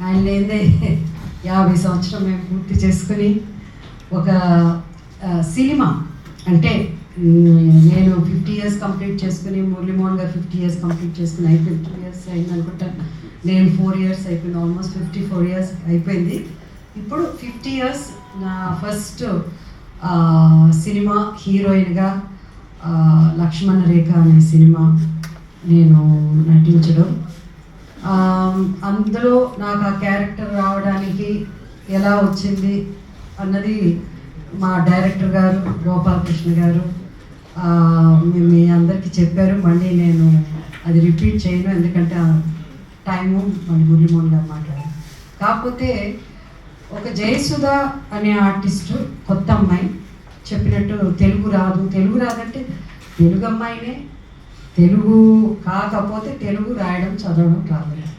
ఆయన లేదే యాభై సంవత్సరం మేము పూర్తి చేసుకుని ఒక సినిమా అంటే నేను ఫిఫ్టీ ఇయర్స్ కంప్లీట్ చేసుకుని మురళీమోహన్ గారు ఫిఫ్టీ ఇయర్స్ కంప్లీట్ చేసుకుని అయిపోయింది. టూ ఇయర్స్ అయింది అనుకుంటా. నేను ఫోర్ ఇయర్స్ అయిపోయింది. ఆల్మోస్ట్ ఫిఫ్టీ ఫోర్ ఇయర్స్ అయిపోయింది. ఇప్పుడు ఫిఫ్టీ ఇయర్స్ నా ఫస్ట్ సినిమా హీరోయిన్గా లక్ష్మణ రేఖ అనే సినిమా నేను నటించడం. అందులో నాకు ఆ క్యారెక్టర్ రావడానికి ఎలా వచ్చింది అన్నది మా డైరెక్టర్ గారు గోపాలకృష్ణ గారు మీ- అందరికీ చెప్పారు. మళ్ళీ నేను అది రిపీట్ చేయను ఎందుకంటే టైము మళ్ళీ మురళీమోహన్ గారు మాట్లాడారు. కాకపోతే ఒక జయసుధ అనే ఆర్టిస్టు కొత్త అమ్మాయి చెప్పినట్టు తెలుగు రాదు. తెలుగు రాదంటే తెలుగు అమ్మాయినే తెలుగు కాకపోతే తెలుగు రాయడం చదవడం రాలేదు.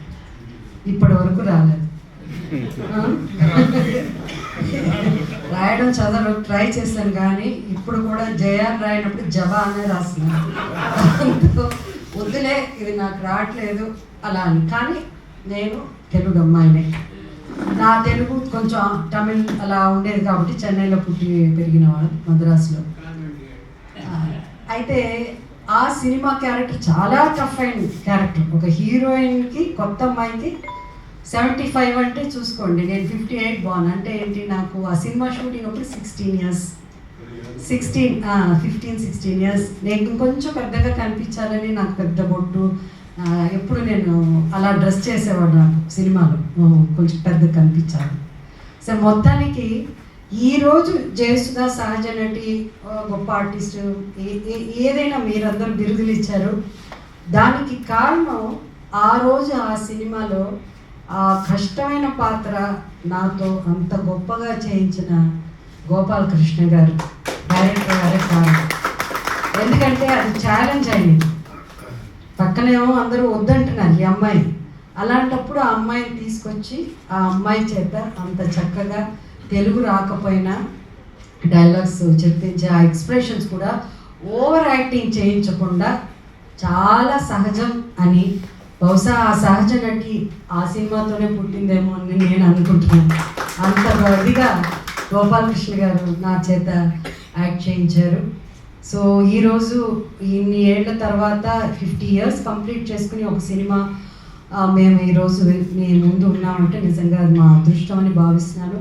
ఇప్పటి వరకు రాలేదు రాయడం చదవడం ట్రై చేశాను కానీ ఇప్పుడు కూడా జయాన్ రాయినప్పుడు జబా అనే రాస్తున్నాను. వద్దులే ఇది నాకు రావట్లేదు అలా అని. కానీ నేను తెలుగు అమ్మాయినే. నా తెలుగు కొంచెం తమిళ్ అలా ఉండేది కాబట్టి చెన్నైలో పుట్టి పెరిగిన వాళ్ళు మద్రాసులో. అయితే ఆ సినిమా క్యారెక్టర్ చాలా టఫ్ అయిన క్యారెక్టర్. ఒక హీరోయిన్కి కొత్త అమ్మాయికి సెవెంటీ ఫైవ్ అంటే చూసుకోండి నేను ఫిఫ్టీ ఎయిట్ బాన్ అంటే ఏంటి? నాకు ఆ సినిమా షూటింగ్ అప్పుడు sixteen years sixteen fifteen sixteen years నేను ఇంకొంచెం పెద్దగా కనిపించాలని నాకు పెద్ద బొట్టు. ఎప్పుడు నేను అలా డ్రెస్ చేసేవాడు నాకు సినిమాలో. కొంచెం పెద్దగా కనిపించాలి. సో మొత్తానికి ఈరోజు జయసుధా సహజ నటి గొప్ప ఆర్టిస్ట్ ఏదైనా మీరందరూ బిరుదులు ఇచ్చారు. దానికి కారణం ఆ రోజు ఆ సినిమాలో ఆ కష్టమైన పాత్ర నాతో అంత గొప్పగా చేయించిన గోపాలకృష్ణ గారు. డైరెక్టర్ గారే కారణం. ఎందుకంటే అది ఛాలెంజ్ అయింది. పక్కనేమో అందరూ వద్దంటున్నారు ఈ అమ్మాయి. అలాంటప్పుడు ఆ అమ్మాయిని తీసుకొచ్చి ఆ అమ్మాయి చేత అంత చక్కగా తెలుగు రాకపోయినా డైలాగ్స్ చెప్పించే ఆ ఎక్స్ప్రెషన్స్ కూడా ఓవర్ యాక్టింగ్ చేయించకుండా చాలా సహజం అని బహుశా ఆ సహజ నటి ఆ సినిమాతోనే పుట్టిందేమో అని నేను అనుకుంటున్నాను. అంత ఇదిగా గోపాలకృష్ణ గారు నా చేత యాక్ట్ చేయించారు. సో ఈరోజు ఇన్ని ఏళ్ళ తర్వాత ఫిఫ్టీ ఇయర్స్ కంప్లీట్ చేసుకుని ఒక సినిమా మేము ఈరోజు మీ ముందు ఉన్నామంటే నిజంగా అది మా అదృష్టం అని భావిస్తున్నాను.